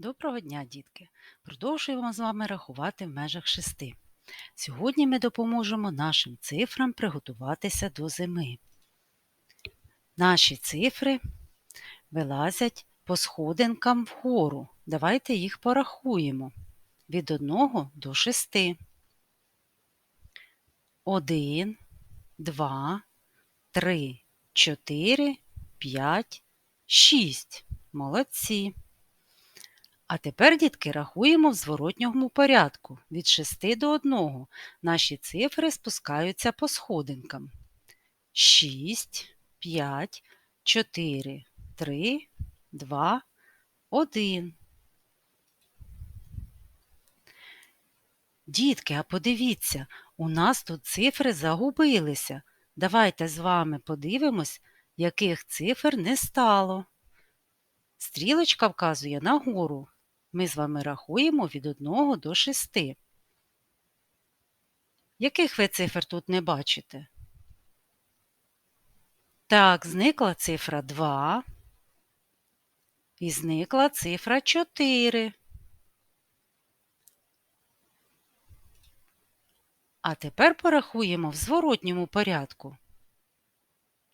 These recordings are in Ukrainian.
Доброго дня, дітки! Продовжуємо з вами рахувати в межах шести. Сьогодні ми допоможемо нашим цифрам приготуватися до зими. Наші цифри вилазять по сходинкам вгору. Давайте їх порахуємо від 1 до 6. 1, 2, 3, 4, 5, 6. Молодці. А тепер, дітки, рахуємо в зворотньому порядку від 6 до 1. Наші цифри спускаються по сходинкам. 6, 5, 4, 3, 2, 1. Дітки, а подивіться, у нас тут цифри загубилися. Давайте з вами подивимось, яких цифр не стало. Стрілочка вказує нагору. Ми з вами рахуємо від 1 до 6. Яких ви цифр тут не бачите? Так, зникла цифра 2 і зникла цифра 4. А тепер порахуємо в зворотньому порядку.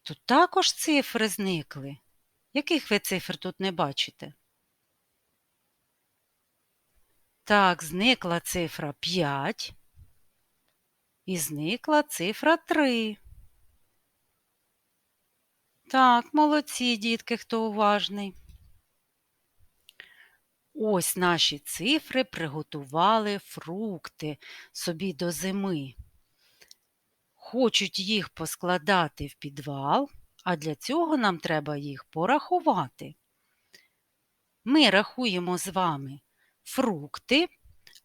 Тут також цифри зникли. Яких ви цифр тут не бачите? Так, зникла цифра 5 і зникла цифра 3. Так, молодці, дітки, хто уважний. Ось наші цифри приготували фрукти собі до зими. Хочуть їх поскладати в підвал, а для цього нам треба їх порахувати. Ми рахуємо з вами фрукти,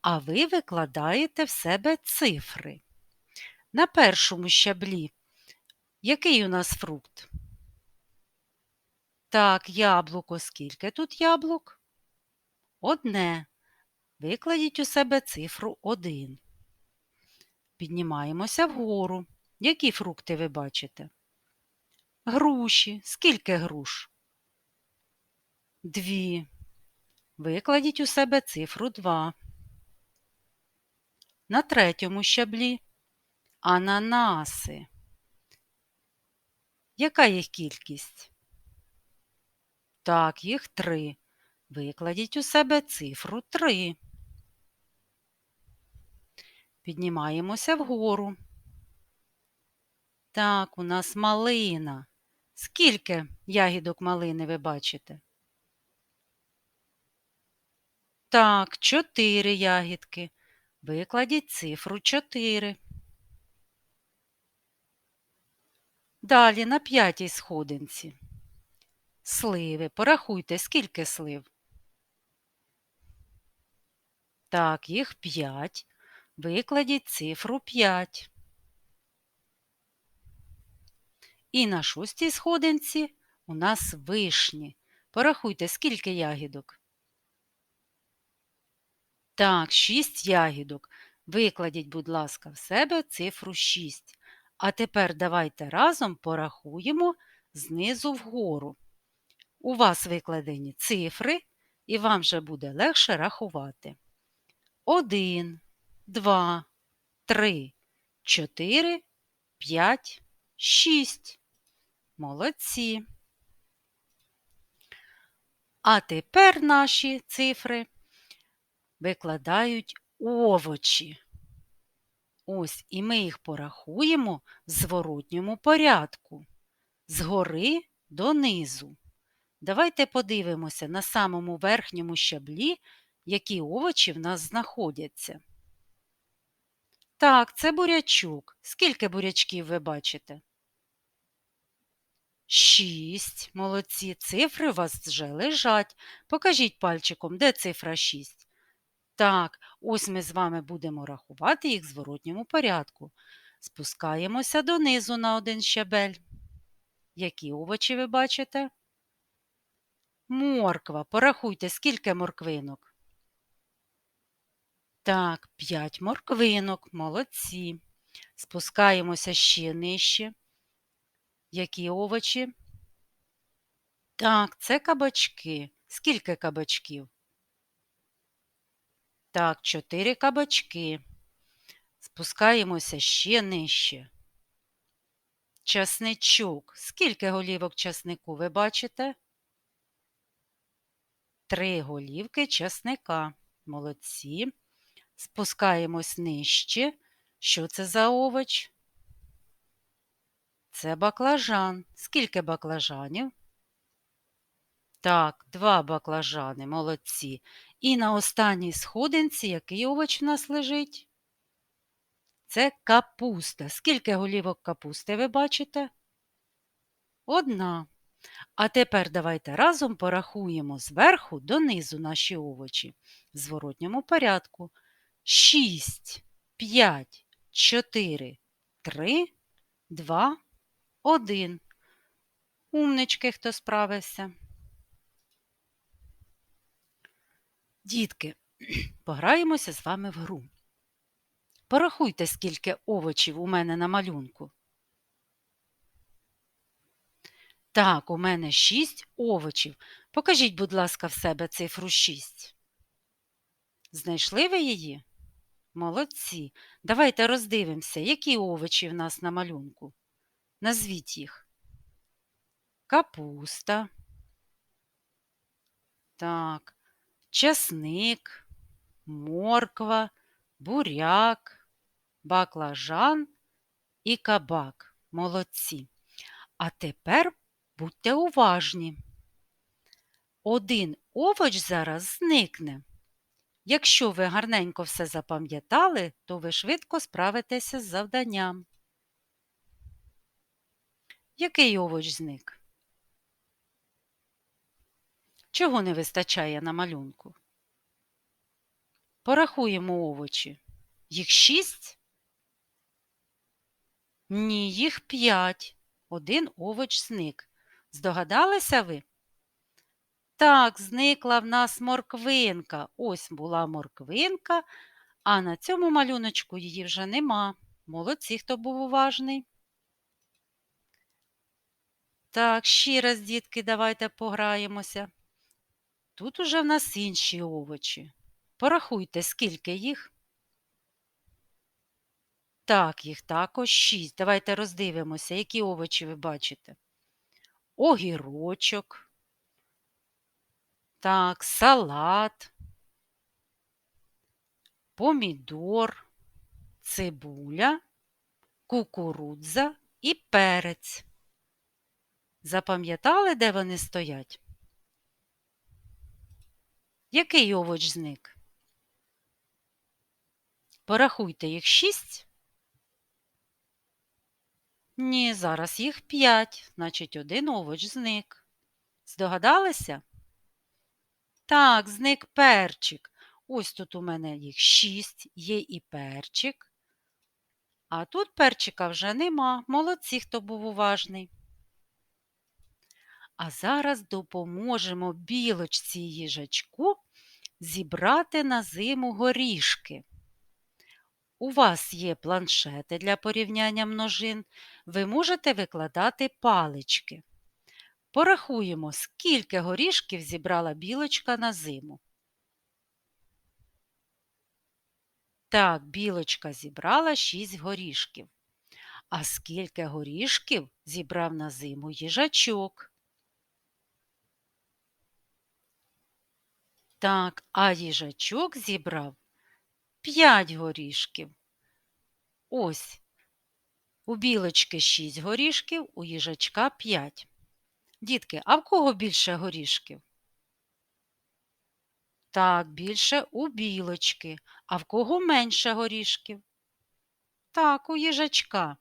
а ви викладаєте в себе цифри. На першому щаблі який у нас фрукт? Так, яблуко. Скільки тут яблук? Одне. Викладіть у себе цифру 1. Піднімаємося вгору. Які фрукти ви бачите? Груші. Скільки груш? Дві. Викладіть у себе цифру 2. На третьому щаблі ананаси. Яка їх кількість? Так, їх три. Викладіть у себе цифру 3. Піднімаємося вгору. Так, у нас малина. Скільки ягідок малини ви бачите? Так, чотири ягідки. Викладіть цифру 4. Далі на п'ятій сходинці. Сливи. Порахуйте, скільки слив. Так, їх 5. Викладіть цифру 5. І на шостій сходинці у нас вишні. Порахуйте, скільки ягідок. Так, 6 ягідок. Викладіть, будь ласка, в себе цифру 6. А тепер давайте разом порахуємо знизу вгору. У вас викладені цифри, і вам вже буде легше рахувати. 1, 2, 3, 4, 5, 6. Молодці. А тепер наші цифри викладають овочі. Ось, і ми їх порахуємо в зворотньому порядку, згори донизу. Давайте подивимося на самому верхньому щаблі, які овочі в нас знаходяться. Так, це бурячок. Скільки бурячків ви бачите? Шість. Молодці. Цифри у вас вже лежать. Покажіть пальчиком, де цифра 6. Так, ось ми з вами будемо рахувати їх в зворотньому порядку. Спускаємося донизу на один щабель. Які овочі ви бачите? Морква. Порахуйте, скільки морквинок. Так, 5 морквинок, молодці. Спускаємося ще нижче. Які овочі? Так, це кабачки. Скільки кабачків? Так, чотири кабачки. Спускаємося ще нижче. Часничок. Скільки голівок часнику ви бачите? Три голівки часника. Молодці. Спускаємось нижче. Що це за овоч? Це баклажан. Скільки баклажанів? Так, два баклажани, молодці. І на останній сходинці який овоч у нас лежить? Це капуста. Скільки голівок капусти ви бачите? Одна. А тепер давайте разом порахуємо зверху донизу наші овочі в зворотньому порядку. 6, 5, 4, 3, 2, 1. Умнички, хто справився. Дітки, пограємося з вами в гру. Порахуйте, скільки овочів у мене на малюнку. Так, у мене 6 овочів. Покажіть, будь ласка, в себе цифру 6. Знайшли ви її? Молодці. Давайте роздивимося, які овочі в нас на малюнку. Назвіть їх. Капуста. Так. Часник, морква, буряк, баклажан і кабак. Молодці. А тепер будьте уважні. Один овоч зараз зникне. Якщо ви гарненько все запам'ятали, то ви швидко справитеся з завданням. Який овоч зник? Чого не вистачає на малюнку? Порахуємо овочі. Їх шість? Ні, їх п'ять. Один овоч зник. Здогадалися ви? Так, зникла в нас морквинка. Ось була морквинка, а на цьому малюночку її вже нема. Молодці, хто був уважний. Так, ще раз, дітки, давайте пограємося. Тут уже в нас інші овочі. Порахуйте, скільки їх. Так, їх також шість. Давайте роздивимося, які овочі ви бачите. Огірочок. Так, салат, помідор, цибуля, кукурудза і перець. Запам'ятали, де вони стоять? Який овоч зник? Порахуйте їх шість. Ні, зараз їх п'ять, значить, один овоч зник. Здогадалися? Так, зник перчик. Ось тут у мене їх шість, є і перчик. А тут перчика вже нема. Молодці, хто був уважний. А зараз допоможемо білочці їжачку зібрати на зиму горішки. У вас є планшети для порівняння множин, ви можете викладати палички. Порахуємо, скільки горішків зібрала білочка на зиму. Так, білочка зібрала 6 горішків. А скільки горішків зібрав на зиму їжачок? Так, а їжачок зібрав 5 горішків. Ось. У білочки 6 горішків, у їжачка 5. Дітки, а в кого більше горішків? Так, більше у білочки. А в кого менше горішків? Так, у їжачка.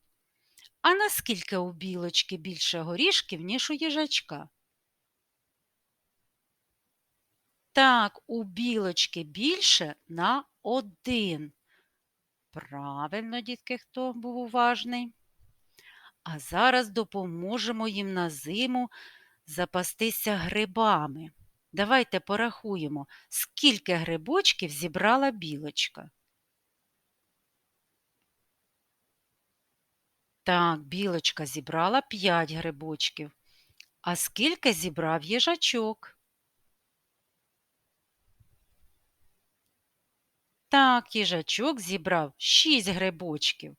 А наскільки у білочки більше горішків, ніж у їжачка? Так, у білочки більше на один. Правильно, дітки, хто був уважний. А зараз допоможемо їм на зиму запастися грибами. Давайте порахуємо, скільки грибочків зібрала білочка. Так, білочка зібрала 5 грибочків. А скільки зібрав їжачок? Так, їжачок зібрав шість грибочків.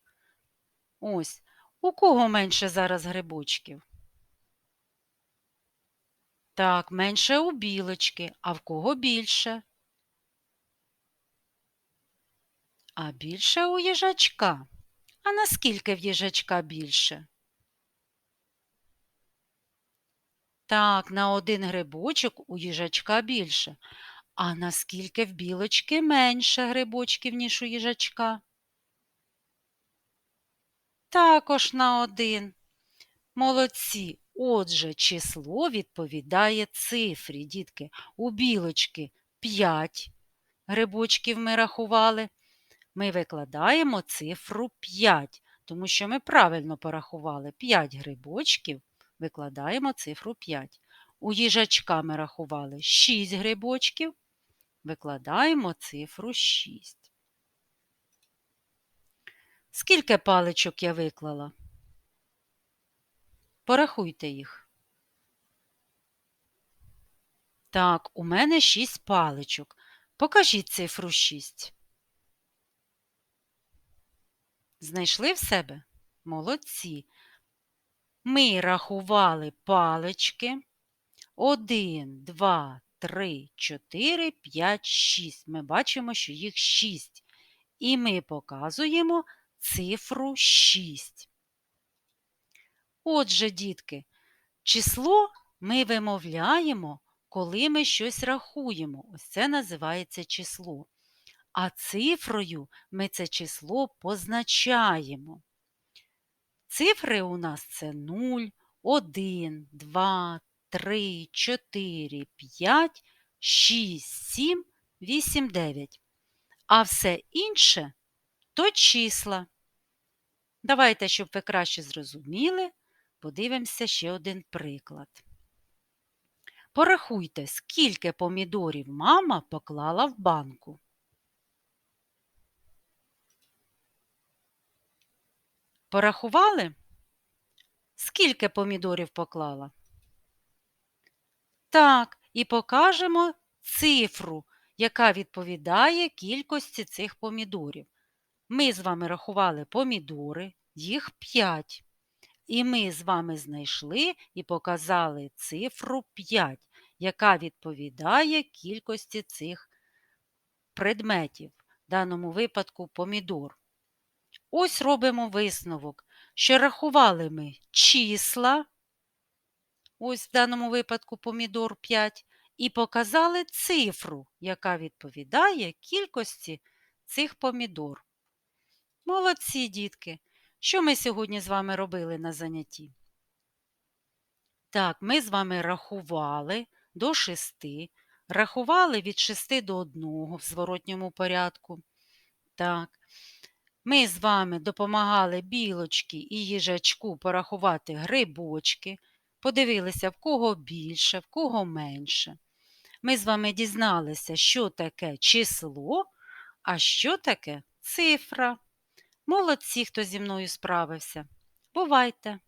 Ось, у кого менше зараз грибочків? Так, менше у білочки, а в кого більше? А більше у їжачка. А наскільки в їжачка більше? Так, на один грибочок у їжачка більше. А наскільки в білочки менше грибочків, ніж у їжачка? Також на один. Молодці. Отже, число відповідає цифрі, дітки. У білочки 5 грибочків ми рахували. Ми викладаємо цифру 5, тому що ми правильно порахували 5 грибочків, викладаємо цифру 5. У їжачка ми рахували 6 грибочків, викладаємо цифру 6. Скільки паличок я виклала? Порахуйте їх. Так, у мене 6 паличок. Покажіть цифру 6. Знайшли в себе? Молодці. Ми рахували палички. 1, 2, 3, 4, 5, 6. Ми бачимо, що їх 6. І ми показуємо цифру 6. Отже, дітки, число ми вимовляємо, коли ми щось рахуємо. Ось це називається число. А цифрою ми це число позначаємо. Цифри у нас це 0, 1, 2, 3, 4, 5, 6, 7, 8, 9. А все інше то числа. Давайте, щоб ви краще зрозуміли, подивимося ще один приклад. Порахуйте, скільки помідорів мама поклала в банку. Порахували? Скільки помідорів поклала? Так, і покажемо цифру, яка відповідає кількості цих помідорів. Ми з вами рахували помідори, їх 5. І ми з вами знайшли і показали цифру 5, яка відповідає кількості цих предметів, в даному випадку помідор. Ось робимо висновок, що рахували ми числа, ось в даному випадку помідор 5, і показали цифру, яка відповідає кількості цих помідор. Молодці, дітки! Що ми сьогодні з вами робили на занятті? Так, ми з вами рахували до 6, рахували від 6 до 1 в зворотньому порядку. Так. Ми з вами допомагали білочки і їжачку порахувати грибочки, подивилися, в кого більше, в кого менше. Ми з вами дізналися, що таке число, а що таке цифра. Молодці, хто зі мною справився. Бувайте!